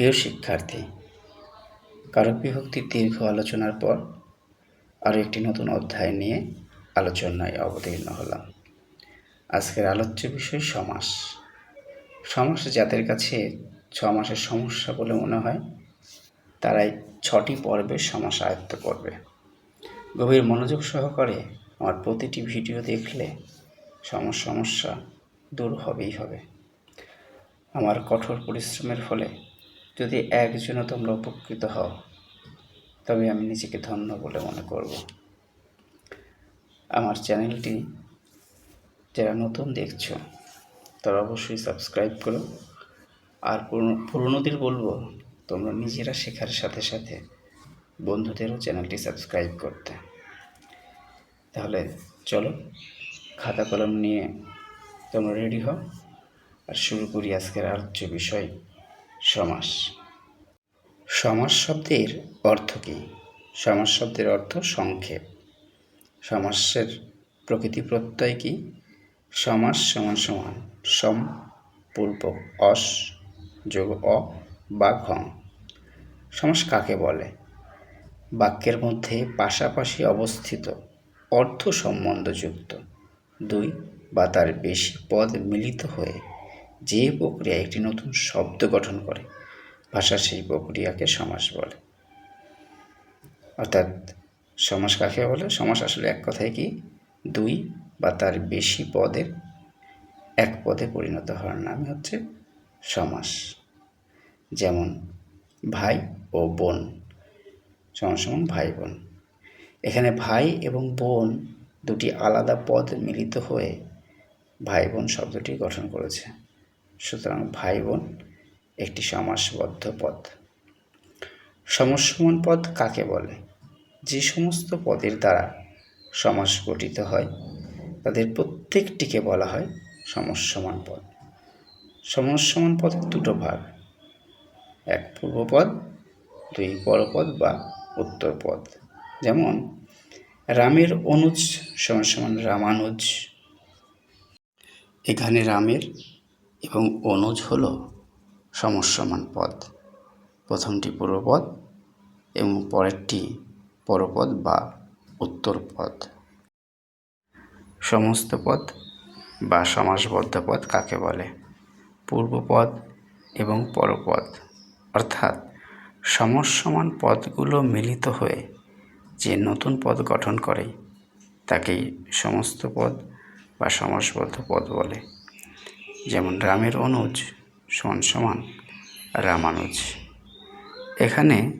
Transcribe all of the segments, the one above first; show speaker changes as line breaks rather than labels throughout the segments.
প্রিয় শিক্ষার্থী কারক বিভক্তির দীর্ঘ আলোচনার পর আরও একটি নতুন অধ্যায় নিয়ে আলোচনায় অবতীর্ণ হলাম। আজকের আলোচ্য বিষয় সমাস। সমাস যাদের কাছে ছ মাসের সমস্যা বলে মনে হয়, তারাই ছটি পর্বে সমাস আয়ত্ত করবে। গভীর মনোযোগ সহকারে আমার প্রতিটি ভিডিও দেখলে সমাস সমস্যা দূর হবেই হবে। আমার কঠোর পরিশ্রমের ফলে যদি একজনও তোমরা উপকৃত হও, তবে আমি নিজেকে ধন্য বলে মনে করব। আমার চ্যানেলটি যারা নতুন দেখছ, তারা অবশ্যই সাবস্ক্রাইব করো। আর পুরনো- পুরনোদের বলব, তোমরা নিজেরা শেখার সাথে সাথে বন্ধুদেরও চ্যানেলটি সাবস্ক্রাইব করতে। তাহলে চলো, খাতা কলম নিয়ে তোমরা রেডি হও। আর শুরু করি আজকের আলোচ্য বিষয়। সমাস। সমাস শব্দের অর্থ কী? সমাস শব্দের অর্থ সংক্ষেপ। সমাসের প্রকৃতি প্রত্যয় কি? সমাস সমান সমান সম পূর্ব অস যোগ অ বা ঘং। সমাস কাকে বলে? বাক্যের মধ্যে পাশাপাশি অবস্থিত অর্থ সম্বন্ধযুক্ত। দুই বা তার বেশি পদ মিলিত হয়ে যে প্রক্রিয়া একটি নতুন শব্দ গঠন করে, ভাষা সেই প্রক্রিয়াকে সমাস বলে। অর্থাৎ সমাস কাকে বলে? সমাস আসলে এক কথায় কি? দুই বা তার বেশি পদের এক পদে পরিণত হওয়ার নামই হচ্ছে সমাস। যেমন ভাই ও বোন সমান সমান ভাই বোন। এখানে ভাই এবং বোন দুটি আলাদা পদ মিলিত হয়ে ভাই বোন শব্দটি গঠন করেছে। সুতরাং ভাই বোন একটি সমাসবদ্ধ পদ সমসমান পদ কাকে বলে? যে সমস্ত পদের দ্বারা সমাস গঠিত হয়, তাদের প্রত্যেকটিকে বলা হয় সমসমান পদ। সমসমান পদের দুটো ভাগ, এক পূর্বপদ, দুই পরপদ বা উত্তরপদ। যেমন, রামের অনুজ সমান রামানুজ। এখানে রামের এবং অনুজ হল সমস্যমান পদ। প্রথমটি পূর্বপদ এবং পরেরটি পরপদ বা উত্তরপদ। সমস্ত পদ বা সমাসবদ্ধ পদ কাকে বলে? পূর্বপদ এবং পরপদ। অর্থাৎ সমসমান পদগুলো মিলিত হয়ে যে নতুন পদ গঠন করে, তাকেই সমস্ত পদ বা সমাসবদ্ধ পদ বলে। যেমন রামের অনুজ সমান সমান রামানুজ। এখানে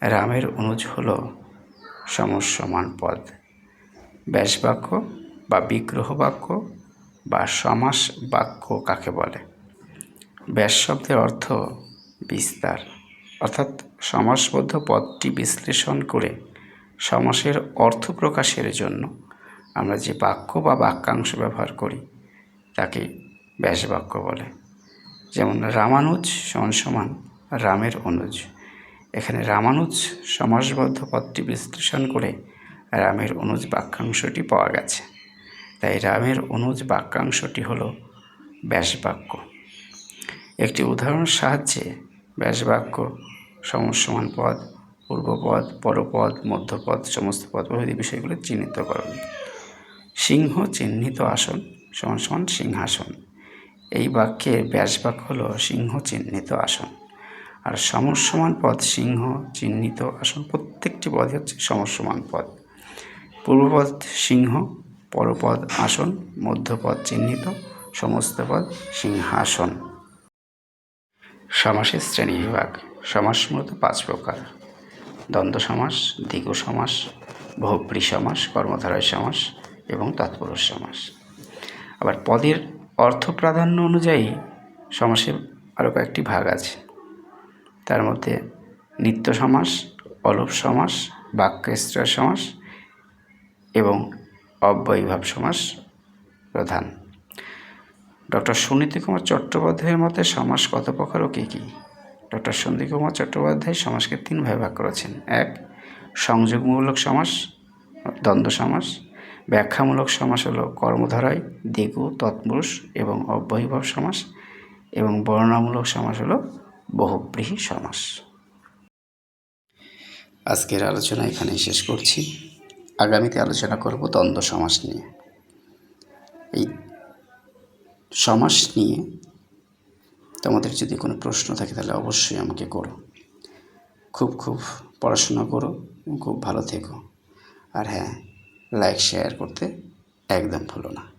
রামের অনুজ হল সমসমান পদ। ব্যাসবাক্য বা বিগ্রহ বাক্য বা সমাস বাক্য কাকে বলে? ব্যাস শব্দের অর্থ বিস্তার। অর্থাৎ সমাসবদ্ধ পদটি বিশ্লেষণ করে সমাসের অর্থ প্রকাশের জন্য আমরা যে বাক্য বা বাক্যাংশ ব্যবহার করি, তাকে ব্যাসবাক্য বলে। যেমন রামানুজ সমান সমান রামের অনুজ। এখানে রামানুজ সমাসবদ্ধ পদটি বিশ্লেষণ করে রামের অনুজ বাক্যাংশটি পাওয়া গেছে। তাই রামের অনুজ বাক্যাংশটি হল ব্যাসবাক্য। একটি উদাহরণের সাহায্যে ব্যাসবাক্য সমসমান পদ, পূর্বপদ, পরপদ, মধ্যপদ, সমস্ত পদ প্রভৃতি বিষয়গুলি চিহ্নিত করুন। সিংহ চিহ্নিত আসন সমান সমান সিংহাসন। এই বাক্যের ব্যাসবাক্য হল সিংহ চিহ্নিত আসন। আর সমসমান পদ সিংহ চিহ্নিত আসন। প্রত্যেকটি পদই হচ্ছে সমসমান পদ। পূর্বপদ সিংহ, পরপদ আসন, মধ্যপদ চিহ্নিত সমস্ত পদ সিংহাসন সমাসের শ্রেণীবিভাগ সমাস মূলত পাঁচ প্রকার। দ্বন্দ্ব সমাস, দ্বিগু সমাস বহুব্রী সমাস, কর্মধারয় সমাস এবং তৎপুরুষ সমাস। আবার পদের অর্থ প্রাধান্য অনুযায়ী সমাসের আরও কয়েকটি ভাগ আছে। তার মধ্যে নিত্য সমাস, অলোপ সমাস, বাক্যাশ্রয় সমাস এবং অব্যয়ীভাব সমাস প্রধান। ডক্টর সুনীতি কুমার চট্টোপাধ্যায়ের মতে সমাস কত প্রকার ও কী কী? ডক্টর সন্দীপ কুমার চট্টোপাধ্যায় সমাসকে তিন ভাগে ভাগ করেছেন। এক, সংযোগমূলক সমাস, দ্বন্দ্ব সমাস ব্যাখ্যামূলক সমাস হলো কর্মধারায় দিগু, তৎপুরুষ এবং অব্যয়ীভাব সমাস এবং বর্ণনামূলক সমাস হলো বহুব্রীহি সমাস। আজকের আলোচনা এখানেই শেষ করছি। আগামীতে আলোচনা করব দ্বন্দ্ব সমাস নিয়ে। এই সমাস নিয়ে তোমাদের যদি কোনো প্রশ্ন থাকে তাহলে অবশ্যই আমাকে করো। খুব খুব পড়াশোনা করো খুব ভালো থেকো। আর হ্যাঁ লাইক শেয়ার করতে একদম ভুলো না।